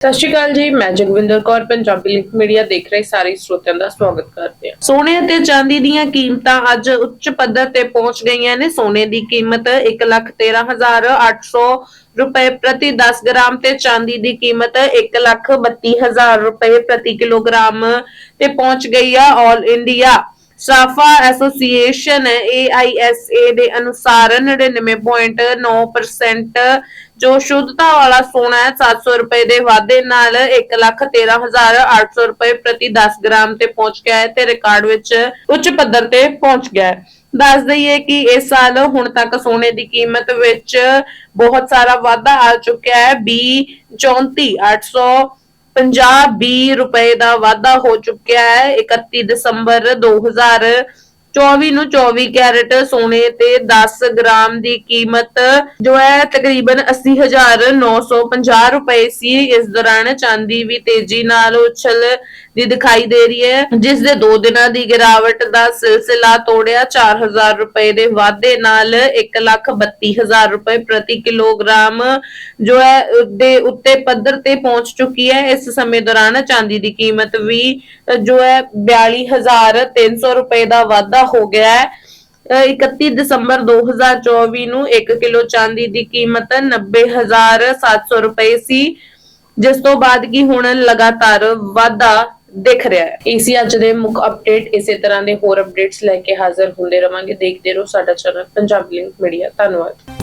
ਸਤਿ ਸ਼੍ਰੀ ਅਕਾਲ ਜੀ, ਮੈਂ Jagwinder Kaur, Punjabi link media ਦੇਖ ਰਹੇ ਸਾਰੇ ਸਰੋਤਿਆਂ ਦਾ ਸਵਾਗਤ ਕਰਦੇ ਹਾਂ। ਸੋਨੇ ਅਤੇ ਚਾਂਦੀ ਦੀਆਂ ਕੀਮਤਾਂ ਅੱਜ ਉੱਚ ਪੱਧਰ ਤੇ ਪਹੁੰਚ ਗਈਆਂ ਨੇ। ਸੋਨੇ ਦੀ ਕੀਮਤ 113800 ਰੁਪਏ ਪ੍ਰਤੀ 10 ਗ੍ਰਾਮ ਤੇ ਚਾਂਦੀ ਦੀ ਕੀਮਤ 132000 ਰੁਪਏ ਪ੍ਰਤੀ ਕਿਲੋਗ੍ਰਾਮ ਤੇ ਪਹੁੰਚ ਗਈ ਆ। All India Safa association AISA ਦੇ ਅਨੁਸਾਰ 99.9% ਜੋ ਸ਼ੁੱਧਤਾ ਵਾਲਾ ਸੋਨਾ ਹੈ 700 ਰੁਪਏ ਦੇ ਵਾਧੇ ਨਾਲ 113800 ਰੁਪਏ ਪ੍ਰਤੀ 10 ਗ੍ਰਾਮ ਤੇ ਪਹੁੰਚ ਗਿਆ ਹੈ ਤੇ ਰਿਕਾਰਡ ਵਿੱਚ ਉੱਚ ਪੱਧਰ ਤੇ ਪਹੁੰਚ ਗਿਆ ਹੈ। ਦੱਸ ਦਈਏ ਕਿ ਇਸ ਸਾਲ ਹੁਣ ਤੱਕ ਸੋਨੇ ਦੀ ਕੀਮਤ ਵਿੱਚ ਬਹੁਤ ਸਾਰਾ ਵਾਧਾ ਆ ਚੁੱਕਿਆ ਹੈ 20 34 800 50 20 ਰੁਪਏ ਦਾ ਵਾਧਾ ਹੋ ਚੁੱਕਿਆ ਹੈ। 31 ਦਸੰਬਰ 2024 ਨੂੰ 24 ਕੈਰਟ ਸੋਨੇ ਤੇ 10 ਗ੍ਰਾਮ ਦੀ ਕੀਮਤ ਜੋ ਹੈ ਤਕਰੀਬਨ 80950 ਰੁਪਏ ਸੀ। ਇਸ ਦੌਰਾਨ ਚਾਂਦੀ ਵੀ ਤੇਜ਼ੀ ਨਾਲ ਉਛਲ ਦੀ ਦਿਖਾਈ ਦੇ ਰਹੀ ਹੈ। ਜਿਸ ਦੇ 2 ਦਿਨਾਂ ਦੀ ਗਿਰਾਵਟ ਦਾ ਸਿਲਸਿਲਾ ਤੋੜਿਆ 4000 ਰੁਪਏ ਦੇ ਵਾਧੇ ਨਾਲ 132000 ਰੁਪਏ ਪ੍ਰਤੀ ਕਿਲੋਗ੍ਰਾਮ ਜੋ ਹੈ ਦੇ ਉੱਤੇ ਪੱਧਰ ਤੇ ਪਹੁੰਚ ਚੁੱਕੀ ਹੈ। ਇਸ ਸਮੇਂ ਦੌਰਾਨ ਚਾਂਦੀ ਦੀ ਕੀਮਤ ਵੀ ਜੋ ਹੈ 42300 ਰੁਪਏ ਦਾ ਵਾਧਾ ਹੋ ਗਿਆ ਹੈ। ਅ, 31 ਦਸੰਬਰ 2024 ਨੂੰ 1 ਕਿਲੋ ਚਾਂਦੀ ਦੀ ਕੀਮਤ 90700 ਰੁਪਏ ਸੀ ਜਿਸ ਤੋਂ ਬਾਅਦ ਕੀ ਹੁਣ ਲਗਾਤਾਰ ਵਾਧਾ ਦਿਖ ਰਿਹਾ ਹੈ। ਇਸੀ ਅੱਜ ਦੇ ਮੁੱਖ ਅਪਡੇਟ ਇਸੇ ਤਰ੍ਹਾਂ ਦੇ ਹੋਰ ਅਪਡੇਟਸ ਲੈ ਕੇ ਹਾਜ਼ਰ ਹੁੰਦੇ ਰਵਾਂਗੇ। ਦੇਖਦੇ ਰਹੋ ਸਾਡਾ ਚੈਨਲ ਪੰਜਾਬੀ ਲਿੰਕ ਮੀਡੀਆ ਧੰਨਵਾਦ।